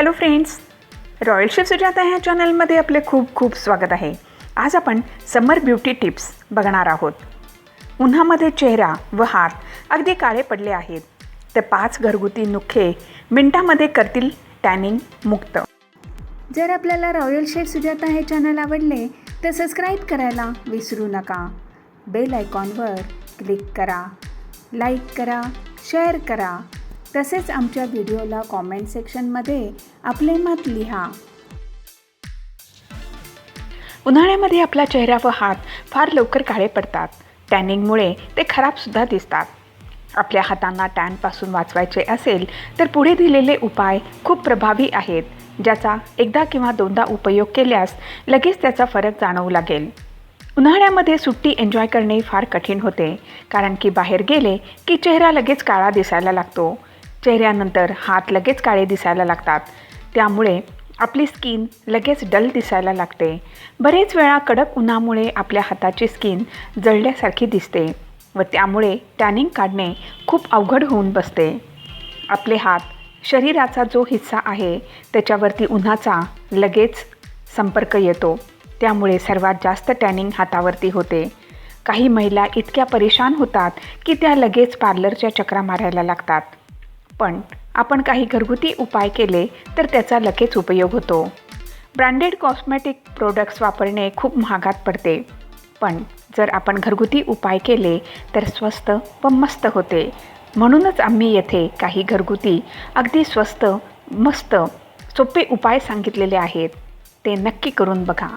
Hello friends royal chef Sujata ह्या चॅनलमध्ये आपले खूप खूप स्वागत आहे. आज आपण समर ब्युटी टिप्स बघणार आहोत. उन्हामध्ये चेहरा व हात अगदी काळे पडले आहेत. तर पाच घरगुती नुखे मिनटामध्ये करतील टॅनिंग मुक्त. जर आपल्याला रॉयल शेफ सुजाता हे चॅनल आवडले तर सबस्क्राईब करायला विसरू नका. बेल आयकॉनवर क्लिक करा. लाईक करा. शेअर करा. तसेच आमच्या व्हिडिओला कॉमेंट सेक्शनमध्ये आपले मत लिहा. उन्हाळ्यामध्ये आपला चेहरा व हात फार लवकर काळे पडतात. टॅनिंगमुळे ते खराबसुद्धा दिसतात. आपल्या हातांना टॅनपासून वाचवायचे असेल तर पुढे दिलेले उपाय खूप प्रभावी आहेत ज्याचा एकदा किंवा दोनदा उपयोग केल्यास लगेच त्याचा फरक जाणवू लागेल. उन्हाळ्यामध्ये सुट्टी एन्जॉय करणे फार कठीण होते कारण की बाहेर गेले की चेहरा लगेच काळा दिसायला लागतो. चेहऱ्यानंतर हात लगेच काळे दिसायला लागतात. त्यामुळे आपली स्किन लगेच डल दिसायला लागते. बरेच वेळा कडक उन्हामुळे आपल्या हाताची स्किन जळल्यासारखी दिसते व त्यामुळे टॅनिंग काढणे खूप अवघड होऊन बसते. आपले हात शरीराचा जो हिस्सा आहे त्याच्यावरती उन्हाचा लगेच संपर्क येतो. त्यामुळे सर्वात जास्त टॅनिंग हातावरती होते. काही महिला इतक्या परेशान होतात की त्या लगेच पार्लरच्या चक्रा मारायला लागतात. पण आपण काही घरगुती उपाय केले तर त्याचा लगेच उपयोग होतो. ब्रँडेड कॉस्मेटिक प्रोडक्ट्स वापरणे खूप महागात पडते. पण जर आपण घरगुती उपाय केले तर स्वस्त व मस्त होते. म्हणूनच आम्ही येथे काही घरगुती अगदी स्वस्त मस्त सोपे उपाय सांगितलेले आहेत. ते नक्की करून बघा.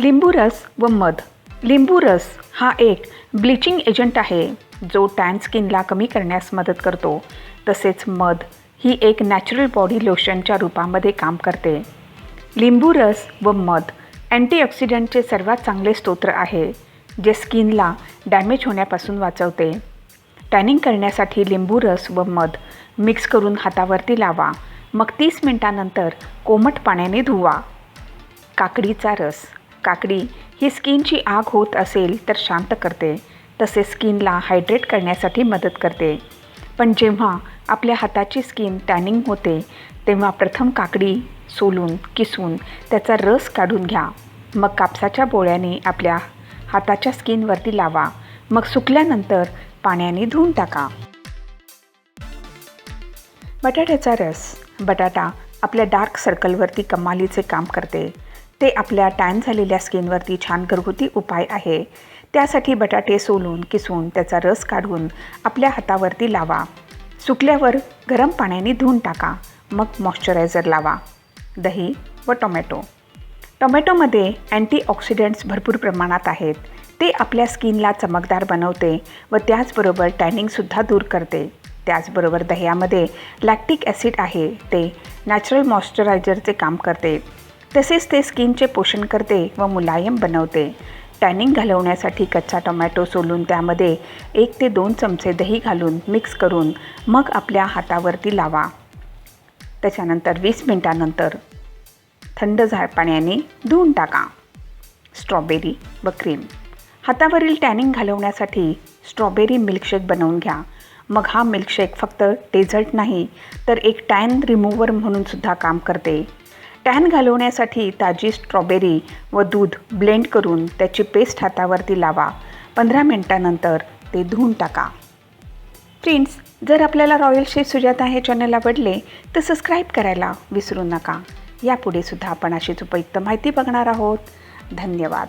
लिंबू रस व मध. लिंबू रस हा एक ब्लिचिंग एजंट आहे जो टॅन स्किनला कमी करण्यास मदत करतो. तसेच मध ही एक नॅचरल बॉडी लोशनच्या रूपामध्ये काम करते. लिंबू रस व मध अँटीऑक्सिडंटचे सर्वात चांगले स्तोत्र आहे जे स्किनला डॅमेज होण्यापासून वाचवते. टॅनिंग करण्यासाठी लिंबू रस व मध मिक्स करून हातावरती लावा. मग तीस मिनटानंतर कोमट पाण्याने धुवा. काकडीचा रस. काकडी ही स्किनची आग होत असेल तर शांत करते. तसे स्किनला हायड्रेट करण्यासाठी मदत करते. पण जेव्हा आपल्या हाताची स्किन टॅनिंग होते तेव्हा प्रथम काकडी सोलून किसून त्याचा रस काढून घ्या. मग कापसाच्या बोळ्याने आपल्या हाताच्या स्किनवरती लावा. मग सुकल्यानंतर पाण्याने धुवून टाका. बटाट्याचा रस. बटाटा आपल्या डार्क सर्कलवरती कमालीचे काम करते. ते आपल्या टॅन झालेल्या स्किनवरती छान घरगुती उपाय आहे. त्यासाठी बटाटे सोलून किसून त्याचा रस काढून आपल्या हातावरती लावा. सुकल्यावर गरम पाण्याने धुवून टाका. मग मॉइश्चरायझर लावा. दही व टोमॅटो. टोमॅटोमध्ये अँटीऑक्सिडंट्स भरपूर प्रमाणात आहेत. ते आपल्या स्किनला चमकदार बनवते व त्याचबरोबर टॅनिंगसुद्धा दूर करते. त्याचबरोबर दह्यामध्ये लॅक्टिक ॲसिड आहे. ते नॅचरल मॉइश्चरायझरचे काम करते. तसेच ते स्किनचे पोषण करते व मुलायम बनवते. टॅनिंग घालवण्यासाठी कच्चा टोमॅटो सोलून त्यामध्ये एक ते दोन चमचे दही घालून मिक्स करून मग आपल्या हातावरती लावा. त्याच्यानंतर वीस मिनटानंतर थंड झाड पाण्याने धुवून टाका. स्ट्रॉबेरी व क्रीम. हातावरील टॅनिंग घालवण्यासाठी स्ट्रॉबेरी मिल्कशेक बनवून घ्या. मग हा मिल्कशेक फक्त डेझर्ट नाही तर एक टॅन रिमूव्हर म्हणून सुद्धा काम करते. टॅन घालवण्यासाठी ताजी स्ट्रॉबेरी व दूध ब्लेंड करून त्याची पेस्ट हातावरती लावा. पंधरा मिनटानंतर ते धुवून टाका. फ्रेंड्स जर आपल्याला रॉयल शेफ सुजाता हे चॅनल आवडले तर सबस्क्राईब करायला विसरू नका. यापुढे सुद्धा आपण अशीच उपयुक्त माहिती बघणार आहोत. धन्यवाद.